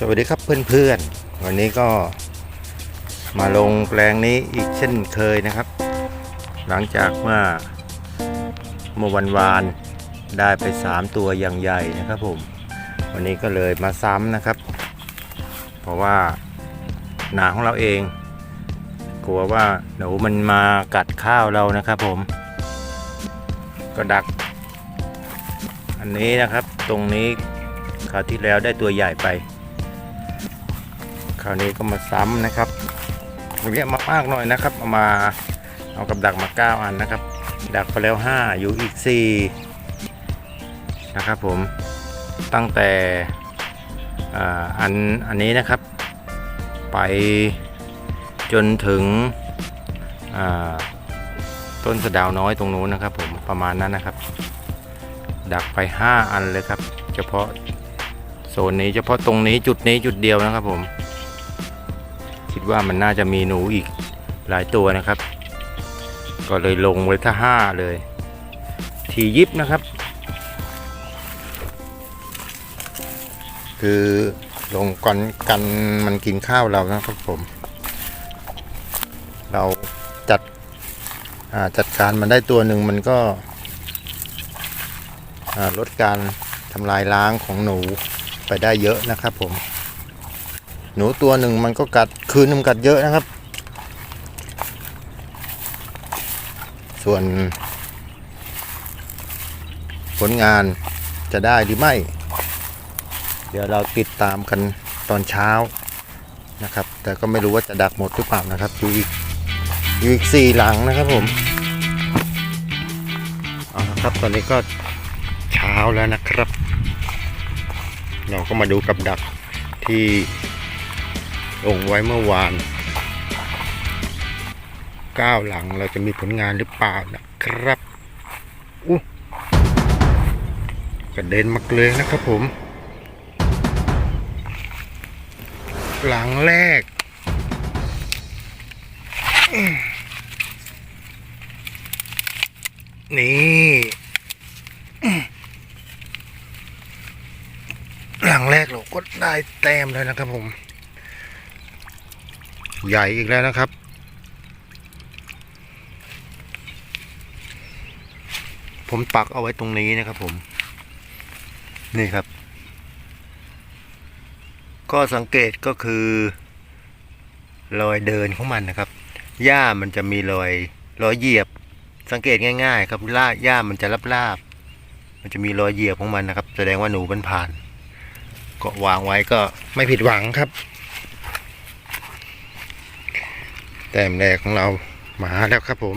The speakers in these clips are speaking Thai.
สวัสดีครับเพื่อนๆ วันนี้ก็มาลงแปลงนี้อีกเช่นเคยนะครับ หลังจากเมื่อเมื่อวันวานได้ไป 3 ตัวอย่างใหญ่นะครับผม วันนี้ก็เลยมาซ้ำนะครับ เพราะว่าหนาของเราเอง กลัวว่าหนูมันมากัดข้าวเรานะครับผม ก็ดัก อันนี้นะครับตรงนี้คราวที่แล้วได้ตัวใหญ่ไป ราวนี้ก็มาซ้ำนะครับเรียกมามากหน่อยนะครับเอามาเอากับดักมา 9 อันนะครับ ดักไปแล้ว 5 อยู่อีก 4 นะครับผมตั้งแต่อ,อันอันนี้นะครับ ไปจนถึงต้นสะดาวน้อยตรงนู้นนะครับผมประมาณนั้นนะครับ ดักไป 5 อันเลยครับ เฉพาะโซนนี้เฉพาะตรงนี้จุดนี้จุดเดียวนะครับผม คิดว่ามันน่าจะมีหนูอีกหลายตัวนะครับ ก็เลยลงไว้ท่าห้าเลย ทียิบนะครับ คือลงก่อนกันมันกินข้าวเรานะครับผม เราจัดจัดการมันได้ตัวหนึ่งมันก็ลดการทำลายล้างของหนูไปได้เยอะนะครับผม หนูตัวหนึ่งมันก็กัดคืนหนึงกัดเยอะนะครับ ส่วน ผลงานจะได้หรือไม่ เดี๋ยวเราติดตามกันตอนเช้านะครับ แต่ก็ไม่รู้ว่าจะดักหมดหรือเปล่านะครับอยู่อีกอยู่อีกสี่หลังนะครับผมเอาละครับตอนนี้ก็เช้าแล้วนะครับ เราก็มาดูกับดักที่ ลงไว้เมื่อวานก้าวหลังเราจะมีผลงานหรือเปล่านะครับอู้กระเด็นมาเลยนะครับผม หลังแรก นี่หลังแรกเราก็ได้แต้มแล้วนะครับผม ใหญ่อีกแล้วนะครับ ผมปักเอาไว้ตรงนี้นะครับผม นี่ครับ ก็สังเกตก็คือ รอยเดินของมันนะครับ หญ้ามันจะมีรอยรอยเหยียบ สังเกตง่ายๆ ครับล่าหญ้ามันจะราบๆมันจะมีรอยเหยียบของมันนะครับ แสดงว่าหนูมันผ่านก็วางไว้ก็ไม่ผิดหวังครับ แต้มแรกของเรามาแล้วครับผม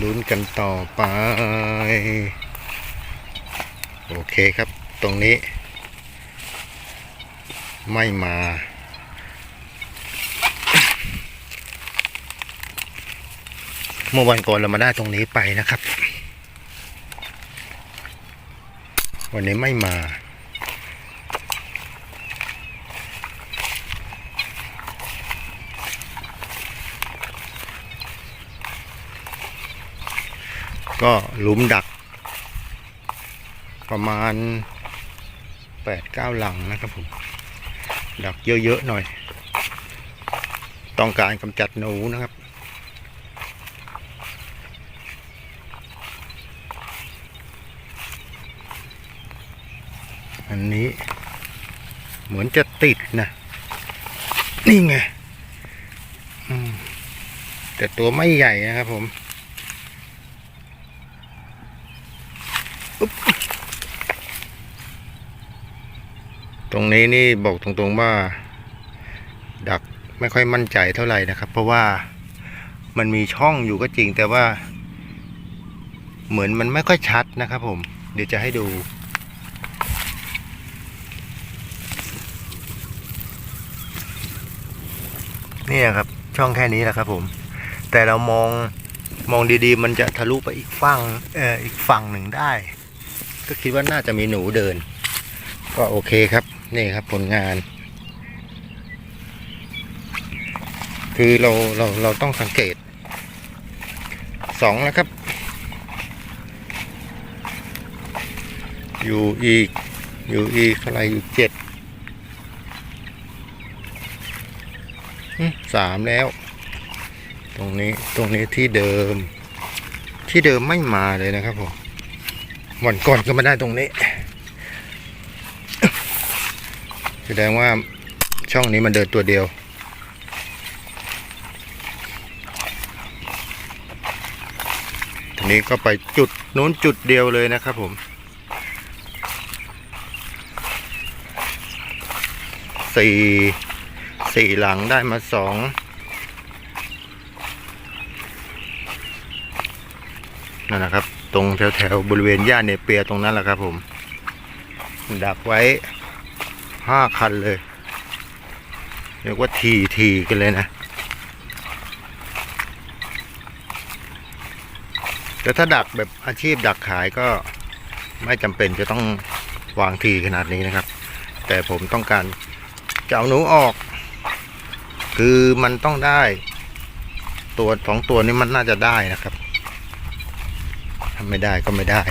ลุ้นกันต่อไป โอเคครับตรงนี้ ไม่มา เมื่อวันก่อนเรามาได้ตรงนี้ไปนะครับ วันนี้ไม่มา ก็หลุมดัก ประมาณแปดเก้าหลังนะครับผม ดักเยอะๆหน่อย ต้องการกำจัดหนูนะครับอันนี้เหมือนจะติดนะ นี่ไงแต่ตัวไม่ใหญ่นะครับผม ตรงนี้นี่บอกตรงๆว่า ดักไม่ค่อยมั่นใจเท่าไหร่นะครับ เพราะว่ามันมีช่องอยู่ก็จริง แต่ว่า เหมือนมันไม่ค่อยชัดนะครับ ผม เดี๋ยวจะให้ดูนี่ครับช่องแค่นี้แหละครับผม แต่เรามองมองดีๆ มันจะทะลุไปอีกฝั่งเอ่ออีกฝั่งหนึ่งได้ ก็คิดว่าน่าจะมีหนูเดิน ก็โอเคครับ นี่ครับผลงาน คือเราเราเราต้องสังเกตสองนะครับ อยู่อีก อยู่อีกเท่าไรอยู่เจ็ดสามแล้ว ตรงนี้ตรงนี้ที่เดิม ที่เดิมไม่มาเลยนะครับผม วันก่อนก็มาได้ตรงนี้แสดงว่าช่องนี้มันเดินตัวเดียว ทีนี้ก็ไปจุดนู้นจุดเดียวเลยนะครับผม สี่สี่หลังได้มาสองนั่นแหละครับ ตรงแถวๆบริเวณย่านเนเปียตรงนั้นแหละครับผม ดักไว้ห้าคันเลยเรียกว่าทีทีกันเลยนะแต่ถ้าดักแบบอาชีพดักขายก็ไม่จำเป็นจะต้องวางทีขนาดนี้นะครับ แต่ผมต้องการจะเอาหนูออก คือมันต้องได้ ตัวสองตัวนี้มันน่าจะได้นะครับาไม่ได้ก็ไม่ได้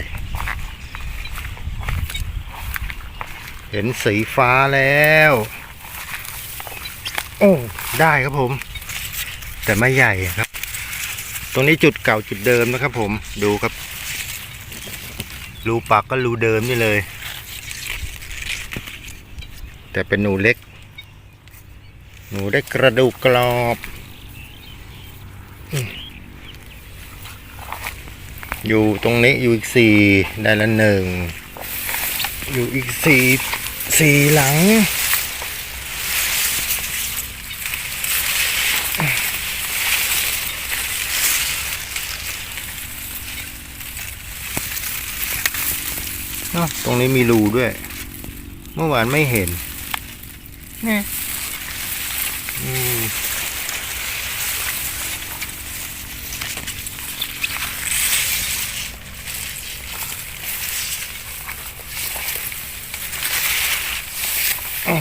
เห็นสีฟ้าแล้ว โอ้ ได้ครับผม แต่ไม่ใหญ่ครับ ตรงนี้จุดเก่าจุดเดิมนะครับผม ดูครับ รูปากก็รูเดิมนี่เลย แต่เป็นหนูเล็ก หนูได้กระดูกกรอบอืม อยู่ตรงนี้อยู่อีกสี่ได้ละหนึ่งอยู่อีกสี่สี่หลังเอ้าตรงนี้มีรูด้วย เมื่อวานไม่เห็นนี่อืมอ๋อ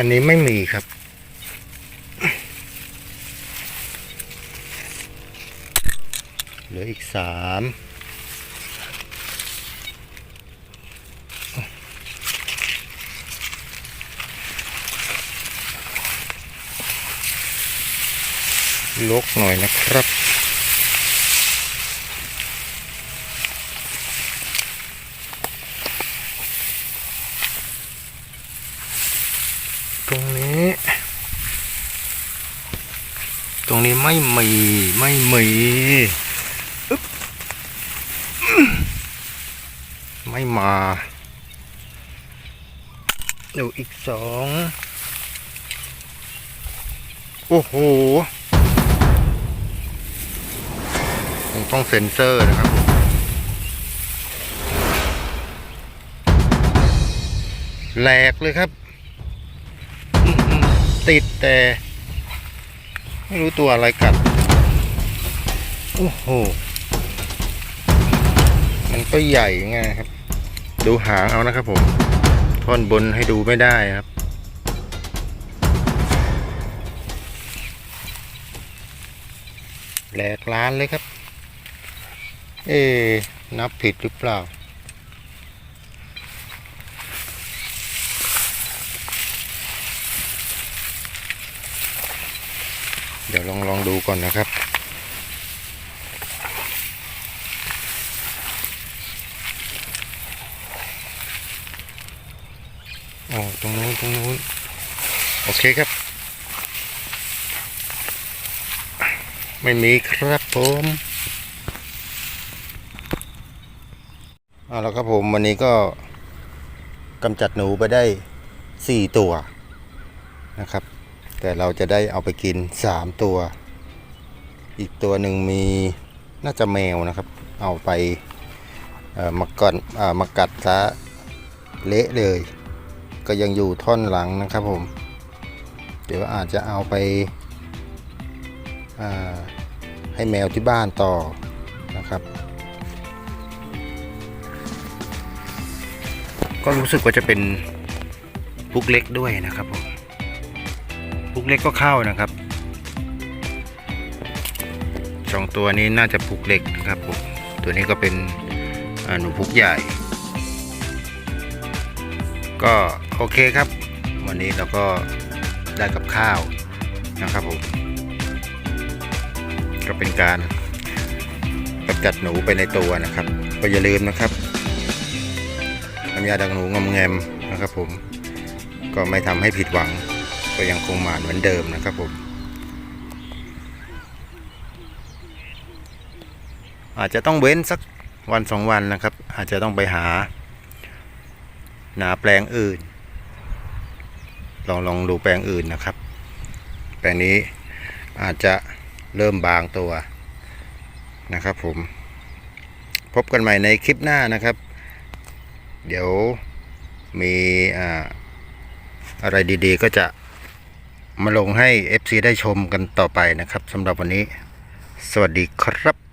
อันนี้ไม่มีครับ เหลืออีกสามลกหน่อยนะครับ ตรงนี้ ตรงนี้ไม่มีไม่มีไม่มาเดี๋ยวอีกสองโอ้โหคงต้องเซ็นเซอร์นะครับผมแหลกเลยครับ ติดแต่ ไม่รู้ตัวอะไรกัด โอ้โห มันก็ใหญ่ไงครับ ดูหางเอานะครับผม ท่อนบนให้ดูไม่ได้ครับ แหลกล้านเลยครับ เอ๊นับผิดหรือเปล่า เดี๋ยวลองลองดูก่อนนะครับอ๋อตรงนู้นตรงนู้น โอเคครับ ไม่มีครับผมเอาแล้วครับผมวันนี้ก็กำจัดหนูไปได้สี่ตัวนะครับ แต่เราจะได้เอาไปกินสามตัว อีกตัวหนึ่งมีน่าจะแมวนะครับ เอาไปมาก่อนอมากัดซะเละเลย ก็ยังอยู่ท่อนหลังนะครับผม เดี๋ยวอาจจะเอาไปาให้แมวที่บ้านต่อนะครับ ก็รู้สึกว่าจะเป็นปุกเล็กด้วยนะครับผม ปุกเล็กก็เข้านะครับสองตัวนี้น่าจะปุกเล็กนะครับผมตัวนี้ก็เป็นหนูปุกใหญ่ ก็โอเคครับ วันนี้เราก็ได้กับข้าวนะครับผมก็เป็นการกำจัดหนูไปในตัวนะครับ ก็อย่าลืมนะครับน้ำยาดักหนูงอมแงมนะครับผมก็ไม่ทำให้ผิดหวัง ก็ยังคงหมานเหมือนเดิมนะครับผม อาจจะต้องเว้นสักวันสองวันนะครับ อาจจะต้องไปหา หนาแปลงอื่น ลองลองดูแปลงอื่นนะครับ แปลงนี้อาจจะเริ่มบางตัวนะครับผม พบกันใหม่ในคลิปหน้านะครับ เดี๋ยวมีออะไรดีๆก็จะ มาลงให้ FC ได้ชมกันต่อไปนะครับสำหรับวันนี้ สวัสดีครับ